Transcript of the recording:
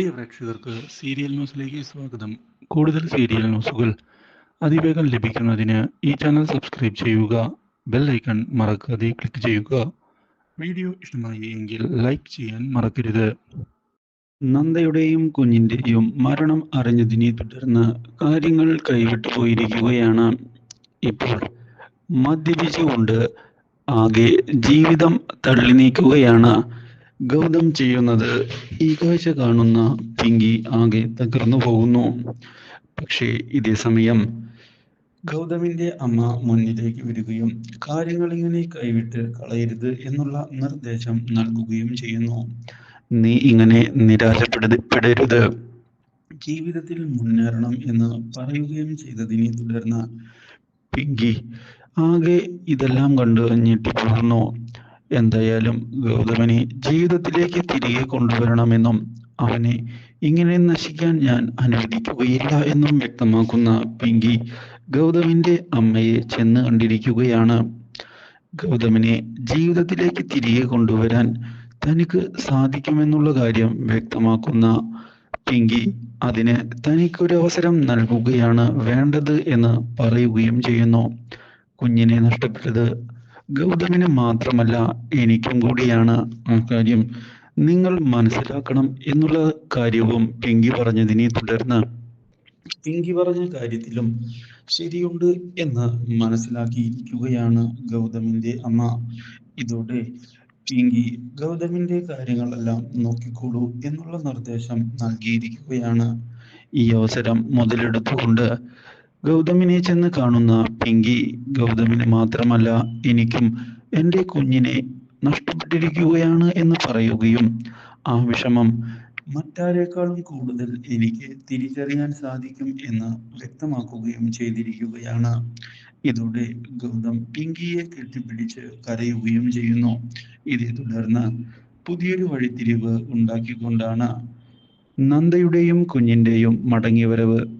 പ്രിയ പ്രേക്ഷകർക്ക് സീരിയൽ ന്യൂസിലേക്ക് സ്വാഗതം. കൂടുതൽ സീരിയൽ ന്യൂസുകൾ അതിവേഗം ലഭിക്കുന്നതിന് ഈ ചാനൽ സബ്സ്ക്രൈബ് ചെയ്യുക ബെൽ ഐക്കൺ മറക്കാതെ ക്ലിക്ക് ചെയ്യുക. വീഡിയോ ഇഷ്ടമായി എങ്കിൽ ലൈക്ക് ചെയ്യാൻ മറക്കരുത്. നന്ദയുടെയും കുഞ്ഞിന്റെയും മരണം അറിഞ്ഞതിനെ തുടർന്ന് കാര്യങ്ങൾ കൈവിട്ടു പോയിരിക്കുകയാണ്. ഇപ്പോൾ മദ്യപിച്ചുകൊണ്ട് ആകെ ജീവിതം തള്ളി നീക്കുകയാണ് ഗൗതം ചെയ്യുന്നത് ഈ കാഴ്ച കാണുന്ന പിങ്കി ആകെ തകർന്നു പോകുന്നു. പക്ഷേ ഇതേ സമയം ഗൗതമിന്റെ അമ്മ മുന്നിലേക്ക് വരികയും കാര്യങ്ങൾ ഇങ്ങനെ കൈവിട്ട് കളയരുത് എന്നുള്ള നിർദ്ദേശം നൽകുകയും ചെയ്യുന്നു. നീ ഇങ്ങനെ നിരാശപ്പെടരുത് ജീവിതത്തിൽ മുന്നേറണം എന്ന് പറയുകയും ചെയ്തതിനെ തുടർന്ന് പിങ്കി ആകെ ഇതെല്ലാം കണ്ട് ഞെട്ടിപ്പോകുന്നു. എന്തായാലും ഗൗതമനെ ജീവിതത്തിലേക്ക് തിരികെ കൊണ്ടുവരണമെന്നും അവനെ ഇങ്ങനെ നശിക്കാൻ ഞാൻ അനുവദിക്കുകയില്ല എന്നും വ്യക്തമാക്കുന്ന പിങ്കി ഗൗതമിന്റെ അമ്മയെ ചെന്ന് കണ്ടിരിക്കുകയാണ്. ഗൗതമിനെ ജീവിതത്തിലേക്ക് തിരികെ കൊണ്ടുവരാൻ തനിക്ക് സാധിക്കുമെന്നുള്ള കാര്യം വ്യക്തമാക്കുന്ന പിങ്കി അതിന് തനിക്കൊരു അവസരം നൽകുകയാണ് വേണ്ടത് എന്ന് പറയുകയും ചെയ്യുന്നു. കുഞ്ഞിനെ നഷ്ടപ്പെട്ടത് ഗൗതമിന് മാത്രമല്ല എനിക്കും കൂടിയാണ് ആ കാര്യം. നിങ്ങൾ മനസ്സിലാക്കണം എന്നുള്ള കാര്യവും പിങ്കി പറഞ്ഞതിനെ തുടർന്ന് പിങ്കി പറഞ്ഞ കാര്യത്തിലും ശരിയുണ്ട് എന്ന് മനസ്സിലാക്കിയിരിക്കുകയാണ് ഗൗതമിന്റെ അമ്മ. ഇതോടെ പിങ്കി ഗൗതമിന്റെ കാര്യങ്ങളെല്ലാം നോക്കിക്കോളൂ എന്നുള്ള നിർദ്ദേശം നൽകിയിരിക്കുകയാണ്. ഈ അവസരം മുതലെടുത്തുകൊണ്ട് ഗൗതമിനെ ചെന്ന് കാണുന്ന പിങ്കി ഗൗതമിന് മാത്രമല്ല എനിക്കും എന്റെ കുഞ്ഞിനെ നഷ്ടപ്പെട്ടിരിക്കുകയാണ് എന്ന് പറയുകയും ആ വിഷമം മറ്റാരേക്കാളും കൂടുതൽ എനിക്ക് തിരിച്ചറിയാൻ സാധിക്കും എന്ന് വ്യക്തമാക്കുകയും ചെയ്തിരിക്കുകയാണ്. ഇതോടെ ഗൗതം പിങ്കിയെ കെട്ടിപ്പിടിച്ച് കരയുകയും ചെയ്യുന്നു. ഇതേ തുടർന്ന് പുതിയൊരു വഴിത്തിരിവ് ഉണ്ടാക്കിക്കൊണ്ടാണ് നന്ദയുടെയും കുഞ്ഞിന്റെയും മടങ്ങിവരവ്